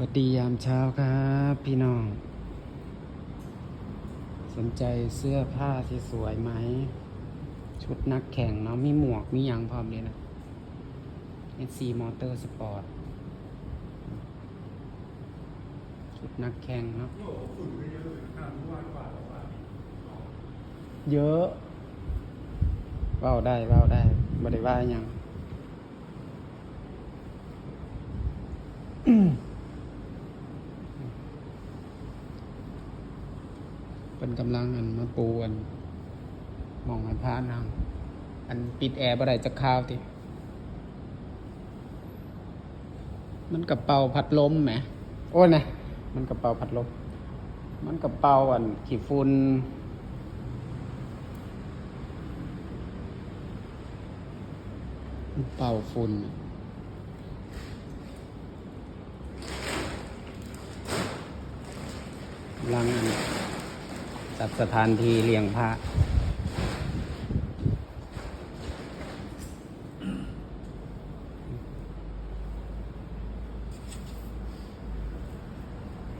วัสดียามเช้าครับพี่น้อง สนใจเสื้อผ้าที่สวยไหม ชุดนักแข่งเนาะมีหมวกมียังพร้อมเลยนะ SC Motor Sport ชุดนักแข่งเนาะเยอะเว้าได้เว้าได้บ่ได้ว่ายัง เป็นกำลังอันมาปูอันมองให้พานางอันปิดแอร์บ่ได้จะข้าวติมันกระเป๋าพัดลมแหม โอ้ยนะมันกระเป๋าพัดลม มันกระเป๋าอันขี้ฝุ่นมันเป่าฝุ่นลังอัน จัดสถานที่เลี้ยงพระ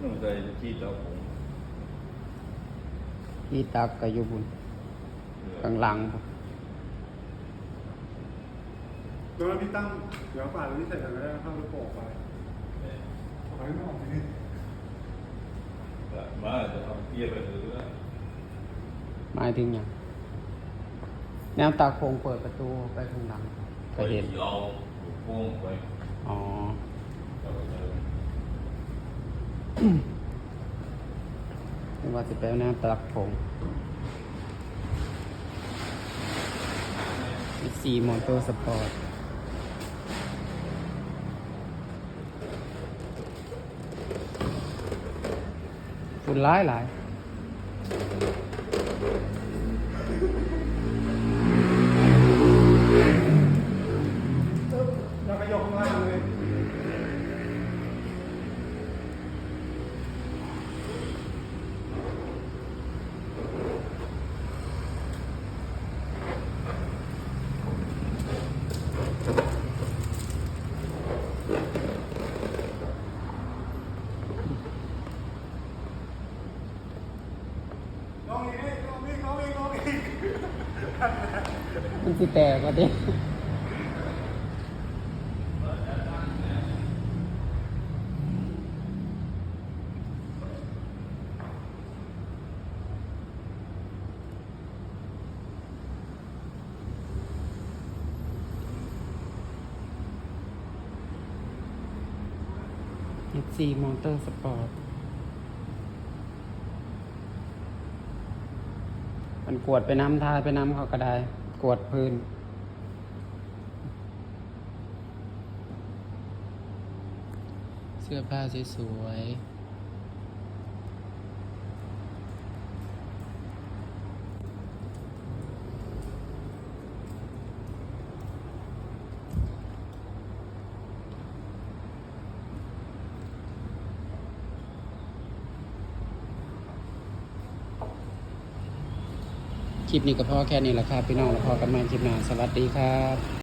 นู่นใจที่เราผมที่ตักกอยู่บุญข้างหลังพุ่นแล้วพี่ตั้มเดี๋ยวฝาดที่ใส่กันก็ได้ข้าวลูกโป่งไปขอให้ไม่ออกทีนี้มาจะทำเตี้ยไป หมายถึงหยังแนวตาโคงเปิดประตูไปข้างหลังก็เห็นเอาโป้งไปอ๋อไม่ว่าจะเป็นแนวตาโคงสีมอเตอร์สปอร์ตฝุ่นร้ายหลาย Thank you. มันสิแตกว่าดิเอฟซีมอเตอร์สปอร์ต มันกวดไปน้ำทายไปน้ำเขาก็ได้ กวดพื้น เสื้อผ้าสวยๆ คลิปนี้ก็พอแค่นี้แหละครับพี่น้องแล้วพอกันใหม่คลิปหน้าสวัสดีครับ